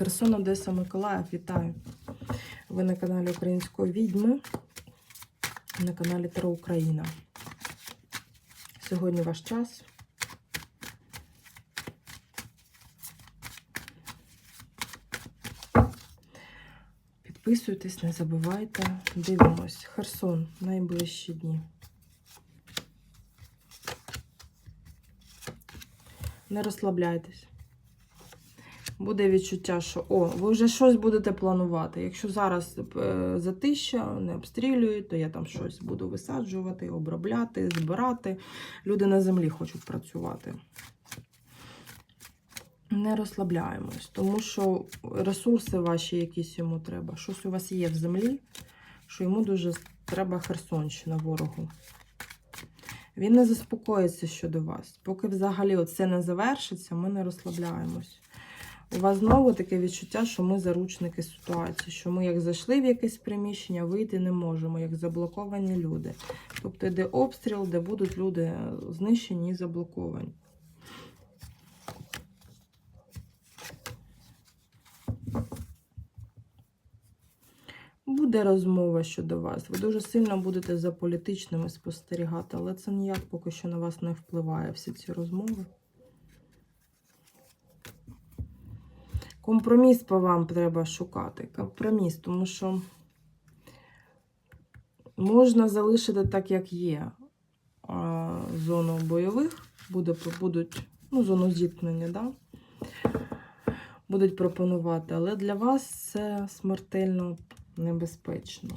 Херсон, Одеса, Миколаїв, вітаю! Ви на каналі Української відьми, на каналі Таро Україна. Сьогодні ваш час. Підписуйтесь, не забувайте. Дивимось. Херсон, найближчі дні. Не розслабляйтесь. Буде відчуття, що о, ви вже щось будете планувати. Якщо зараз е, затища, не обстрілюють, то я там щось буду висаджувати, обробляти, збирати. Люди на землі хочуть працювати. Не розслабляємось, тому що ресурси ваші якісь йому треба. Щось у вас є в землі, що йому дуже треба Херсонщина ворогу. Він не заспокоїться щодо вас. Поки взагалі це не завершиться, ми не розслабляємось. У вас знову таке відчуття, що ми заручники ситуації, що ми, як зайшли в якесь приміщення, вийти не можемо, як заблоковані люди. Тобто йде обстріл, де будуть люди знищені і заблоковані. Буде розмова щодо вас. Ви дуже сильно будете за політичними спостерігати, але це ніяк поки що на вас не впливає, всі ці розмови. Компроміс по вам треба шукати. Компроміс, тому що можна залишити так, як є. А, Зону бойових буде, будуть, ну, зону зіткнення, да? будуть пропонувати, але для вас це смертельно небезпечно.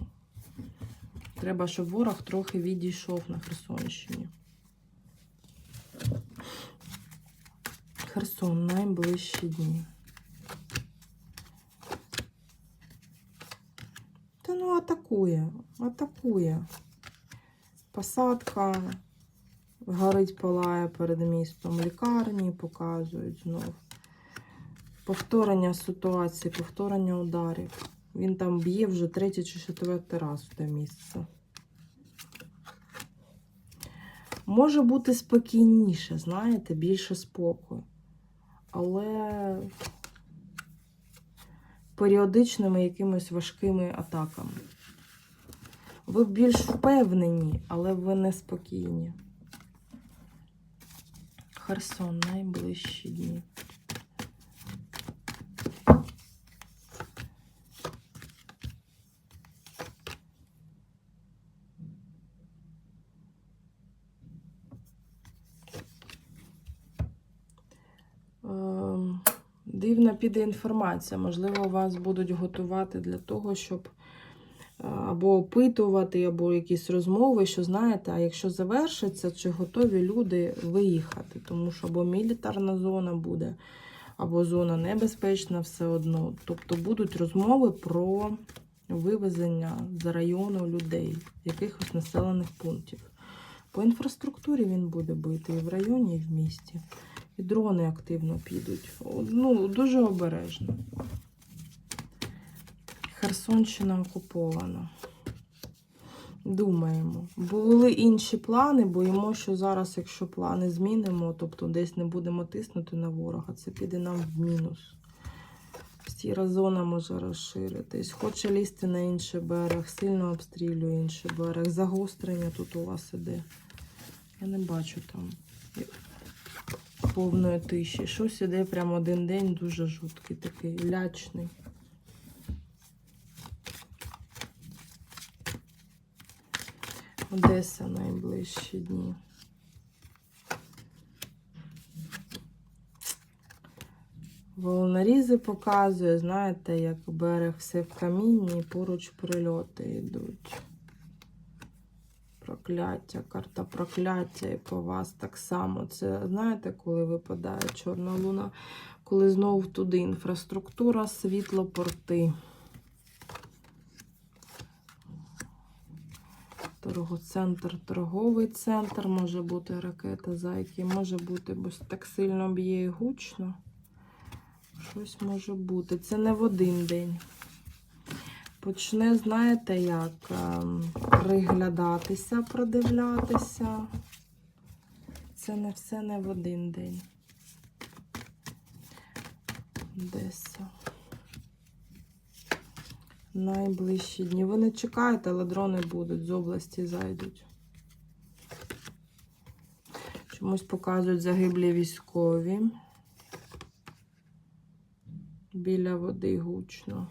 Треба, щоб ворог трохи відійшов на Херсонщині. Херсон найближчі дні. Ну атакує, атакує. Посадка горить, палає перед містом. Лікарні показують знов. Повторення ситуації, повторення ударів. Він там б'є вже третій чи четвертий раз в те місце. Може бути спокійніше, знаєте, більше спокою. Але періодичними якимись важкими атаками. Ви більш впевнені, але ви не спокійні. Херсон найближчі дні. Дивна піде інформація. Можливо, вас будуть готувати для того, щоб е, або опитувати, або якісь розмови, що знаєте, а якщо завершиться, чи готові люди виїхати, тому що або мілітарна зона буде, або зона небезпечна все одно. Тобто будуть розмови про вивезення з району людей, якихось населених пунктів. По інфраструктурі він буде бити і в районі, і в місті. І дрони активно підуть. Ну, дуже обережно. Херсонщина окупована. Думаємо. Були інші плани, боїмо, що зараз, якщо плани змінимо, тобто десь не будемо тиснути на ворога, це піде нам в мінус. Сіра зона може розширитись. Хоче лізти на інший берег, сильно обстрілює інший берег. Загострення тут у вас іде. Я не бачу там повної тиші. Щось іде прямо один день дуже жуткий, такий лячний. Одеса найближчі дні. Волнорізи показує, знаєте, як берег все в камінні і поруч прильоти йдуть. Прокляття, карта прокляття і по вас так само. Це знаєте, коли випадає чорна луна, коли знову туди інфраструктура, світло, порти. Торгоцентр, торговий центр, може бути ракета зайки, може бути, бо так сильно б'є і гучно. Щось може бути. Це не в один день. Почне, знаєте, як ем, приглядатися, продивлятися. Це не все не в один день. Одеса. Найближчі дні. Ви не чекаєте, але дрони будуть з області зайдуть. Чомусь показують загиблі військові. Біля води гучно.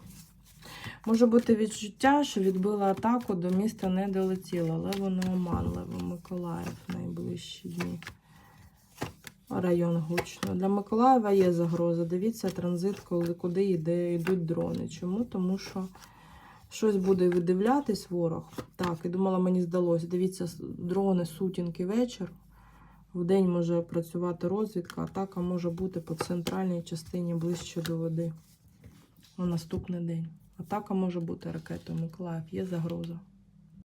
Може бути відчуття, що відбила атаку, до міста не долетіло, але воно оманливо. Миколаїв найближчі дні. Район гучно. Для Миколаєва є загроза. Дивіться транзит, коли куди йде, йдуть дрони. Чому? Тому що щось буде видивлятись ворог. Так, і думала, мені здалося. Дивіться, дрони, сутінки вечір. Вдень може працювати розвідка, атака може бути по центральній частині ближче до води. На наступний день. Атака може бути ракетою Миколаїв. Є загроза.